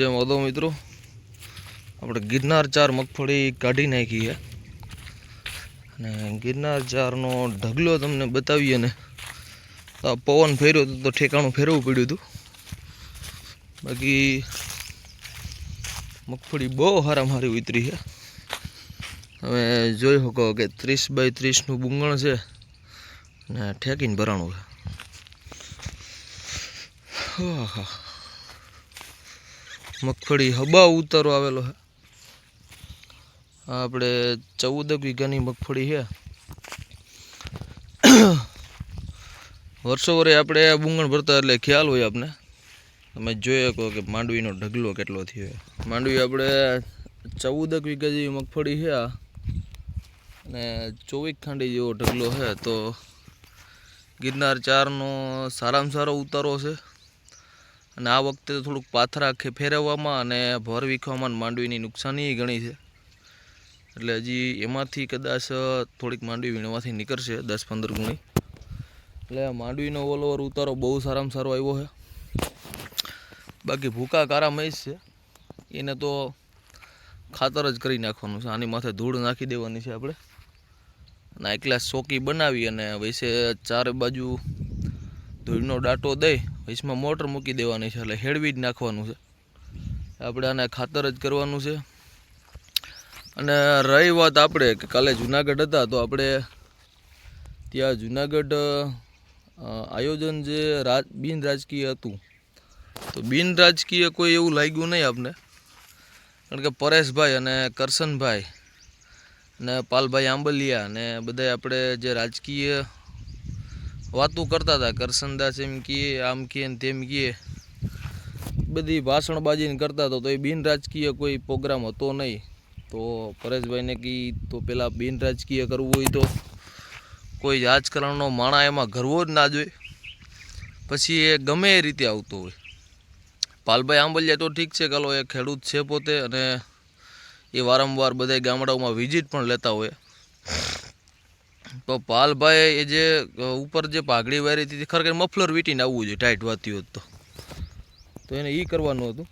જે મોદો મિત્રો. આપણે ગિરનાર ચાર મગફળી કાઢી નાખી છે. અને ગિરનાર ચારનો ઢગલો તમને બતાવીએ ને. તો પવન ફેર્યો હતો તો ઠેકાણું ફેરવવું પડ્યું હતું. બાકી મગફળી બહુ હારામારી હારી ઉતરી છે. તમે જોઈ શકો કે ત્રીસ બાય ત્રીસનું બુંગણ છે ને ઠેકીને ભરાણું છે. આહા. મગફળી હબા ઉતારો આવેલો છે આપણે ચૌદ વીઘાની મગફળી છે વર્ષો વરે આપણે બુંગણ ભરતા એટલે ખ્યાલ હોય આપને. તમે જોઈ શકો કે માંડવીનો ઢગલો કેટલો થયો માંડવી આપણે ચૌદક વીઘા જેવી મગફળી છે આ. અને ચોવીસ ખાંડી જેવો ઢગલો છે તો ગિરનાર ચારનો સારામાં સારો ઉતારો છે. અને આ વખતે થોડુંક પાથરા ફેરવવામાં અને ભર વીખવામાં માંડવીની નુકસાની ઘણી છે. એટલે હજી એમાંથી કદાચ થોડીક માંડવી વીણવાથી નીકળશે દસ પંદર ગુણી. એટલે માંડવીનો ઓલોવર ઉતારો બહુ સારામાં સારો આવ્યો છે. બાકી ભૂકા કારા મહીસ છે. એને તો ખાતર જ કરી નાખવાનું છે. આની માથે ધૂળ નાખી દેવાની છે આપણે. અને એકલા ચોકી બનાવી અને વૈસે ચારે બાજુ ધૂળનો ડાટો દઈ વચમાં મોટર મૂકી દેવાની છે, એટલે હેડવી જ નાખવાનું છે. આપણે આને ખાતર જ કરવાનું છે. અને રહી વાત આપણે કે કાલે જુનાગઢ હતા, તો આપણે ત્યાં જુનાગઢ આયોજન જે રાજ બિન રાજકીય હતું. તો બિન રાજકીય કોઈ એવું લાગ્યું નહીં આપને. કારણ કે પરેશભાઈ અને કરશનભાઈ ને પાલભાઈ આંબલિયા ને બધા આપણે જે રાજકીય વાતો કરતા હતા, કરસનદાસ એમ કહે, આમ કહે ને તેમ કહે. બધી ભાષણબાજીને કરતા હતા, તો એ બિન રાજકીય કોઈ પ્રોગ્રામ હતો નહીં. તો પરેશભાઈને કી તો પેલા બિન રાજકીય કરવું હોય તો કોઈ રાજકારણનો માણા એમાં ઘરવો જ ના જોઈએ પછી એ ગમે એ રીતે આવતો હોય. પાલભાઈ આંબલિયા તો ઠીક છે કાલો એ ખેડૂત છે પોતે અને એ વારંવાર બધા ગામડાઓમાં વિઝિટ પણ લેતા હોય. તો પાલભાઈ એ જે ઉપર જે પાઘડી વારી હતી ખરેખર મફલર વીટીને આવવું જોઈએ, ટાઈટ વાતી હોત તો. એને એ કરવાનું હતું.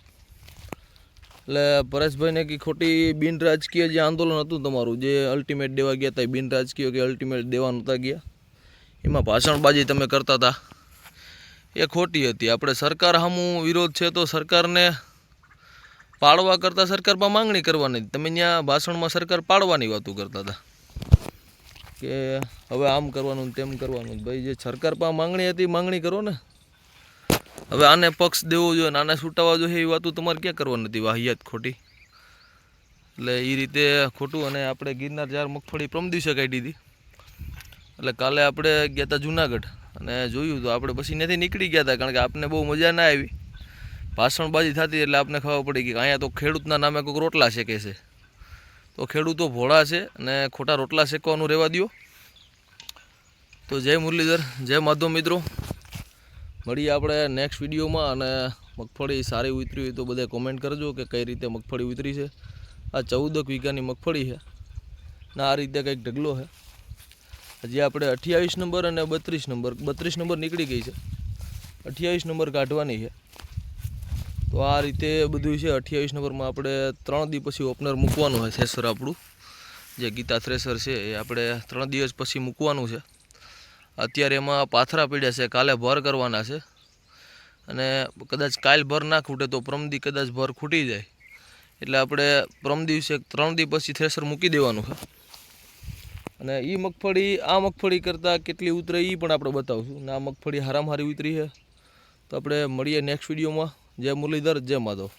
એટલે પરેશભાઈને કે ખોટી બિન રાજકીય જે આંદોલન હતું તમારું, જે અલ્ટિમેટ દેવા ગયા હતા બિન રાજકીય કે અલ્ટિમેટ દેવા નહોતા ગયા? એમાં ભાષણબાજી તમે કરતા હતા એ ખોટી હતી. આપણે સરકાર સામું વિરોધ છે તો સરકારને પાડવા કરતાં સરકારમાં માંગણી કરવાની તમે ત્યાં ભાષણમાં સરકાર પાડવાની વાતો કરતા હતા કે હવે આમ કરવાનું તેમ કરવાનું ભાઈ, જે સરકાર પાસે માંગણી હતી માંગણી કરો ને. હવે આને પક્ષ દેવો જોઈએ આને છૂટાવવા જોઈએ એવી વાતું તમારે ક્યાં કરવાની હતી? વાહિયાત ખોટી. એટલે એ રીતે ખોટું અને આપણે ગિરનાર ચાર મગફળી પ્રમ દિવસે કાઢી હતી એટલે કાલે આપણે ગયા હતા જુનાગઢ અને જોયું તો આપણે પછી ત્યાંથી નીકળી ગયા હતા કારણ કે આપને બહુ મજા ના આવી. ભાષણબાજી થતી એટલે આપણે ખબર પડી કે અહીંયા તો ખેડૂતના નામે કોઈક રોટલા શેકે છે. તો ખેડૂતો ભોળા છે અને ખોટા રોટલા શેકવાનું રહેવા દ્યો. તો જય મુરલીધર, જય માધવ મિત્રો. મળીએ આપણે નેક્સ્ટ વિડીયોમાં અને મગફળી સારી ઉતરી હોય તો બધા કોમેન્ટ કરજો કે કઈ રીતે મગફળી ઉતરી છે. આ ચૌદક વીઘાની મગફળી છે ને આ રીતે કંઈક ઢગલો છે. હજી આપણે અઠ્યાવીસ નંબર અને બત્રીસ નંબર બત્રીસ નંબર નીકળી ગઈ છે. અઠ્યાવીસ નંબર કાઢવાની છે. તો આ રીતે બધું છે, અઠ્યાવીસ નંબરમાં આપણે ત્રણ દિવસ પછી ઓપનર મૂકવાનું હોય થ્રેસર આપણું. જે ગીતા થ્રેસર છે, એ આપણે ત્રણ દિવસ પછી મૂકવાનું છે. અત્યારે એમાં પાથરા પડ્યા છે, કાલે ભર કરવાના છે. અને કદાચ કાલ ભર ના ખૂટે તો પ્રમદી કદાચ ભર ખૂટી જાય. એટલે આપણે પ્રમ દિવસે ત્રણ દિવસ પછી થ્રેસર મૂકી દેવાનું છે. અને એ મગફળી, આ મગફળી કરતાં કેટલી ઉતરે એ પણ આપણે બતાવશું. અને આ મગફળી હારામ હારી ઉતરી છે. તો આપણે મળીએ નેક્સ્ટ વિડીયોમાં જય મુરલીધર જય માધવ